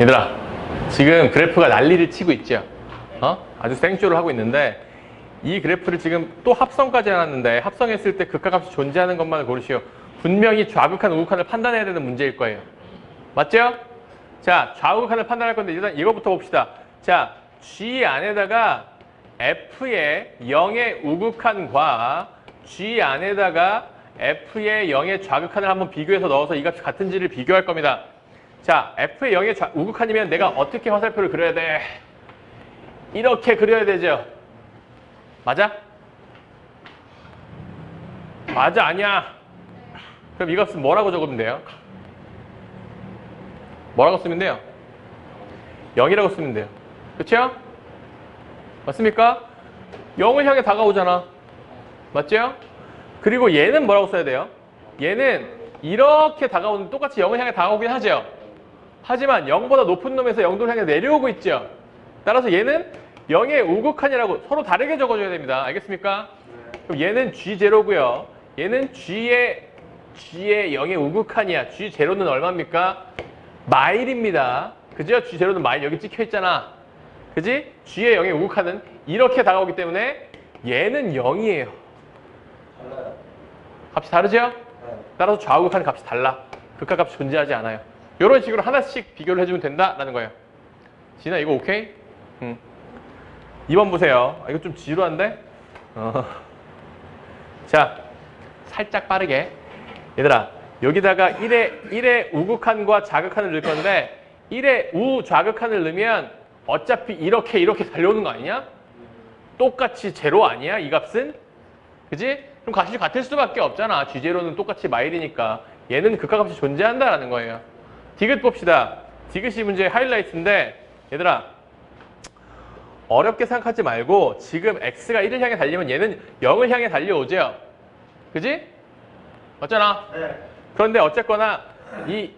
얘들아, 지금 그래프가 난리를 치고 있죠? 어? 아주 생쇼를 하고 있는데, 이 그래프를 지금 또 합성까지 해놨는데, 합성했을 때 극화값이 존재하는 것만을 고르시오. 분명히 좌극한, 우극한을 판단해야 되는 문제일 거예요. 맞죠? 자, 좌우극한을 판단할 건데, 일단 이거부터 봅시다. 자, G 안에다가 F의 0의 우극한과 G 안에다가 F의 0의 좌극한을 한번 비교해서 넣어서 이 값이 같은지를 비교할 겁니다. 자, F의 0의 좌, 우극한이면 내가 어떻게 화살표를 그려야 돼? 이렇게 그려야 되죠. 맞아? 맞아, 아니야. 그럼 이 값은 뭐라고 적으면 돼요? 뭐라고 쓰면 돼요? 0이라고 쓰면 돼요. 그쵸? 맞습니까? 0을 향해 다가오잖아. 맞죠? 그리고 얘는 뭐라고 써야 돼요? 얘는 이렇게 다가오는 똑같이 0을 향해 다가오긴 하죠. 하지만 0보다 높은 놈에서 0도를 향해 내려오고 있죠. 따라서 얘는 0의 우극한이라고 서로 다르게 적어줘야 됩니다. 알겠습니까? 그럼 얘는 G0고요. 얘는 G의 G의 0의 우극한이야. G0는 얼마입니까? 마일입니다. 그죠? G0는 마일 여기 찍혀 있잖아. 그지? G의 0의 우극한은 이렇게 다가오기 때문에 얘는 0이에요. 달라요. 값이 다르죠? 네. 따라서 좌우극한 값이 달라. 극화값이 존재하지 않아요. 이런 식으로 하나씩 비교를 해주면 된다라는 거예요. 진아 이거 오케이? 응. 2번 보세요. 아, 이거 좀 지루한데? 어. 자, 살짝 빠르게. 얘들아, 여기다가 1의, 1의 우극한과 자극한을 넣을 건데 1의 우좌극한을 넣으면 어차피 이렇게 이렇게 달려오는 거 아니냐? 똑같이 제로 아니야? 이 값은? 그지? 그럼 값이 같을 수밖에 없잖아. G0는 똑같이 마일이니까. 얘는 극화값이 존재한다라는 거예요. 디귿 봅시다. 디귿이 문제의 하이라이트인데 얘들아 어렵게 생각하지 말고 지금 x가 1을 향해 달리면 얘는 0을 향해 달려오죠. 그지? 맞잖아. 네. 그런데 어쨌거나 이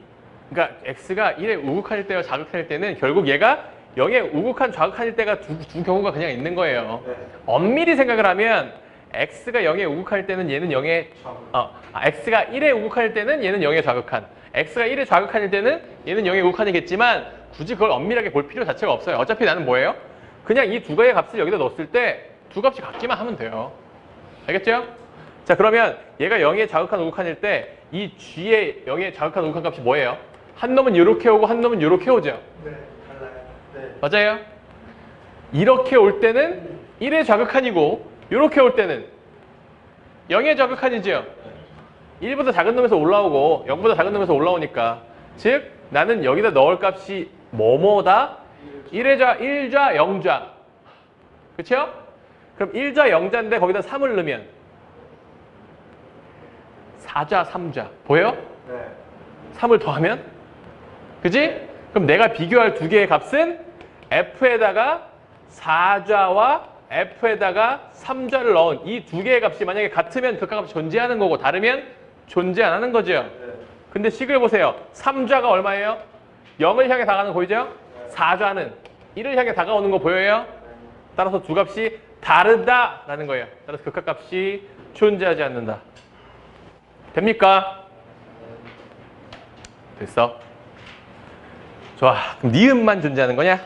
그러니까 x가 1의 우극한일 때와 자극한일 때는 결국 얘가 0의 우극한 좌극한일 때가 두, 두 경우가 그냥 있는 거예요. 네. 엄밀히 생각을 하면 x가 0의 우극한일 때는 얘는 0의 어, 아, x가 1의 우극한일 때는 얘는 0의 좌극한. x가 1의 좌극한일 때는 얘는 0의 우극한이겠지만 굳이 그걸 엄밀하게 볼 필요 자체가 없어요. 어차피 나는 뭐예요? 그냥 이두 가지의 값을 여기다 넣었을 때 두 값이 같기만 하면 돼요. 알겠죠? 자 그러면 얘가 0의 자극한 우극한일 때 이 g의 0의 자극한 우극한 값이 뭐예요? 한 놈은 이렇게 오고 한 놈은 이렇게 오죠. 네. 달라요. 네. 맞아요? 이렇게 올 때는 1의 좌극한이고 이렇게 올 때는 0의 좌극한이죠. 1보다 작은 놈에서 올라오고 0보다 작은 놈에서 올라오니까 즉 나는 여기다 넣을 값이 뭐뭐다? 1의 좌, 1좌, 0좌 그쵸? 그럼 1좌, 0좌인데 거기다 3을 넣으면 4좌, 3좌 보여? 네. 3을 더하면? 그지? 그럼 내가 비교할 두 개의 값은 f에다가 4좌와 f에다가 3좌를 넣은 이 두 개의 값이 만약에 같으면 극화값이 존재하는 거고 다르면 존재 안 하는 거죠. 네. 근데 식을 보세요. 3좌가 얼마예요? 0을 향해 다가가는 거 보이죠? 4좌는 1을 향해 다가오는 거 보여요? 따라서 두 값이 다르다라는 거예요. 따라서 극화값이 존재하지 않는다. 됩니까? 됐어. 좋아. 그럼 니은만 존재하는 거냐?